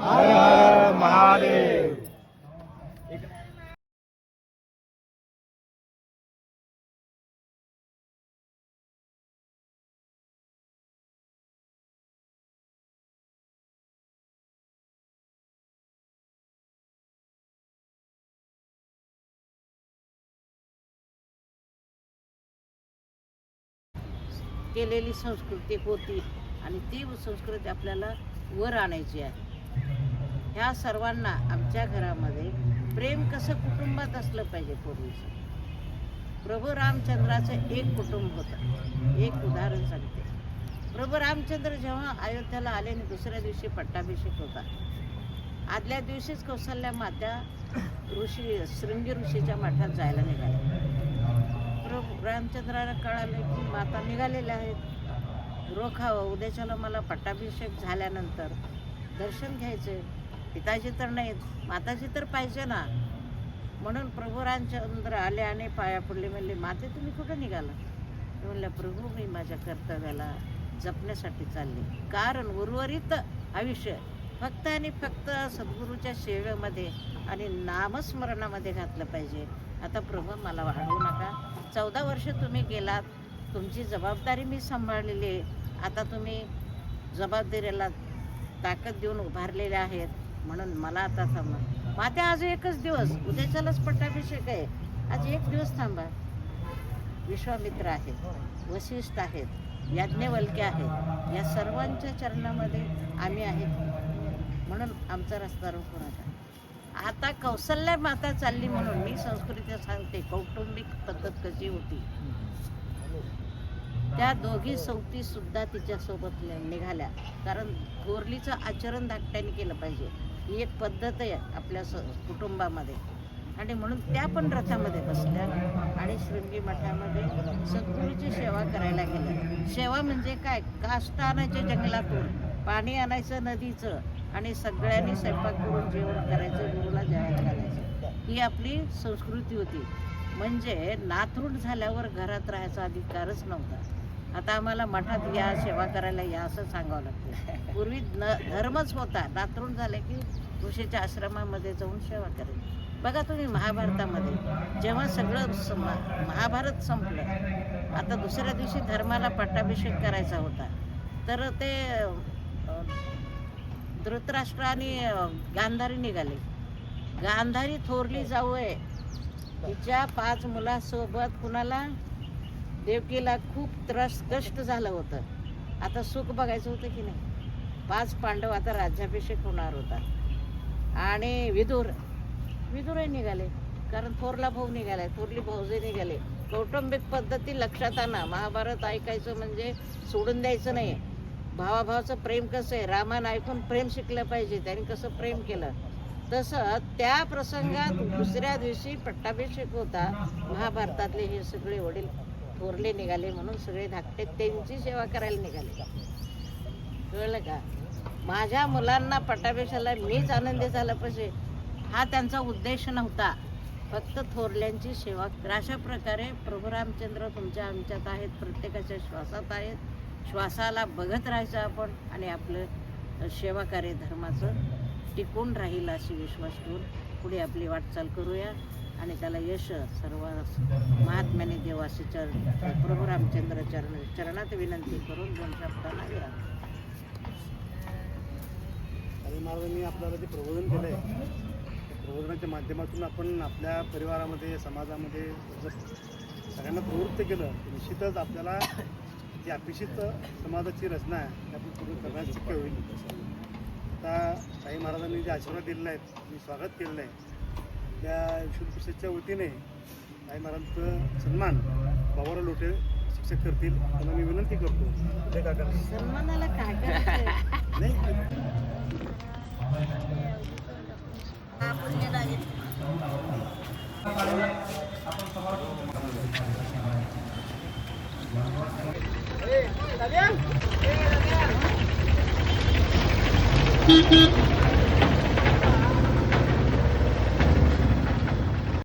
हर हर महादेव। केलेली संस्कृती होती आणि ती संस्कृती आपल्याला वर आणायची आहे. ह्या सर्वांना आमच्या घरामध्ये प्रेम कसं कुटुंबात असलं पाहिजे पूर्वीचं? प्रभू रामचंद्राचं एक कुटुंब होतं. एक उदाहरण सांगते. प्रभू रामचंद्र जेव्हा अयोध्याला आले आणि दुसऱ्या दिवशी पट्टाभिषेक होता. आदल्या दिवशीच कौशल्या मात्या ऋषी शृंगी ऋषीच्या मठात जायला निघाल्या. प्रभू रामचंद्राला कळालं की माता निघालेल्या आहेत. रोखावं उद्याच्याला मला पट्टाभिषेक झाल्यानंतर दर्शन घ्यायचे. पिताजी तर नाहीत माताजी तर पाहिजे ना. म्हणून प्रभू रामचंद्र आले आणि पाया पडले म्हणले माते तुम्ही कुठं निघाला? म्हणलं प्रभू मी माझ्या कर्तव्याला जपण्यासाठी चालले. कारण उर्वरित आयुष्य फक्त आणि फक्त सद्गुरूच्या सेवेमध्ये आणि नामस्मरणामध्ये घातलं पाहिजे. आता प्रभू मला वाढवू नका. चौदा वर्ष तुम्ही गेलात तुमची जबाबदारी मी सांभाळलेली आहे. आता तुम्ही जबाबदारीला ताकद देऊन उभारलेले आहेत. म्हणून मला आता थांबा. माते आज एकच दिवस. उद्याच्यालाच पट्टाभिषेक आहे. आज एक दिवस थांबा. विश्वामित्र आहेत. वशिष्ठ आहेत. याज्ञवल्क्य आहेत. या सर्वांच्या चरणामध्ये आम्ही आहेत म्हणून आमचा रस्ता रोखू नका आता कौशल्य माता चालली म्हणून मी संस्कृती सांगते. कौटुंबिक पद्धत कशी होती? त्या दोघी सौती सुद्धा तिच्यासोबत निघाल्या. कारण गोरलीचं आचरण धाकट्याने केलं पाहिजे. ही एक पद्धत आहे आपल्या स कुटुंबामध्ये. आणि म्हणून त्या पण रथामध्ये बसल्या आणि शृंगी मठामध्ये सद्गुरूची सेवा करायला गेल्या. सेवा म्हणजे काय? काष्ट आणायचे जंगलातून पाणी आणायचं नदीचं आणि सगळ्यांनी स्वयंपाक करून जेवण करायचं गुरुला जेवायला घालायचं. ही आपली संस्कृती होती. म्हणजे नाथरूट झाल्यावर घरात राहायचा अधिकारच नव्हता. आता आम्हाला मठात या सेवा करायला या असं सांगावं लागतं. पूर्वी न धर्मच होता. नाथरूट झाले की ऋषीच्या आश्रमामध्ये जाऊन सेवा करायची. बघा तुम्ही महाभारतामध्ये. जेव्हा सगळं सम महाभारत संपलं आता दुसऱ्या दिवशी धर्माला पट्टाभिषेक करायचा होता. तर ते धृतराष्ट्र आणि गांधारी निघाले. गांधारी थोरली जाऊ आहे तिच्या पाच मुलासोबत कुणाला देवकीला खूप त्रास कष्ट झालं होतं. आता सुख बघायचं होतं की नाही? पाच पांडव आता राज्याभिषेक होणार होता. आणि विदुर विदुरही निघाले. कारण थोरला भाऊ निघालाय थोरली भाऊजे निघाले. कौटुंबिक पद्धती लक्षात आणा. महाभारत ऐकायचं म्हणजे सोडून द्यायचं नाही. भावाभावाचं प्रेम कसं आहे? रामायण ऐकून प्रेम शिकलं पाहिजे. त्यांनी कसं प्रेम केलं? तसं त्या प्रसंगात दुसऱ्या दिवशी पट्टाभिषेक होता. महाभारतातले हे सगळे वडील थोरले निघाले म्हणून सगळे धाकटे त्यांची सेवा करायला निघाले. कळलं का? माझ्या मुलांना पट्टाभिषेकाला मीच आनंदी झाला पाहिजे हा त्यांचा उद्देश नव्हता. फक्त थोरल्यांची सेवा. तर अशा प्रकारे प्रभू रामचंद्र तुमच्या आमच्यात आहेत प्रत्येकाच्या श्वासात आहेत. श्वासाला बघत राहायचं आपण आणि आपलं सेवा कार्य धर्माचं टिकून राहील अशी विश्वास ठेवून पुढे आपली वाटचाल करूया आणि त्याला यश सर्व महात्म्याने देवाशी चरण प्रभू रामचंद्र चरण चरणात विनंती करून दोन शब्दांना या आणि आपल्याला जे प्रबोधन केलं आहे प्रबोधनाच्या माध्यमातून आपण आपल्या परिवारामध्ये समाजामध्ये जर सगळ्यांना प्रवृत्त केलं निश्चितच आपल्याला जी अपेक्षित समाजाची रचना आहे ती आपण पूर्ण करण्यास शक्य होईल. महाराजांनी जे आशीर्वाद दिलेले आहेत मी स्वागत केलेलं आहे त्या विष्णू परिषदच्या वतीने साई महाराजांचं सन्मान बाबाराव लोटे शिक्षक करतील त्यांना मी विनंती करतो. कुठे का करणार सन्मानाला काय नाही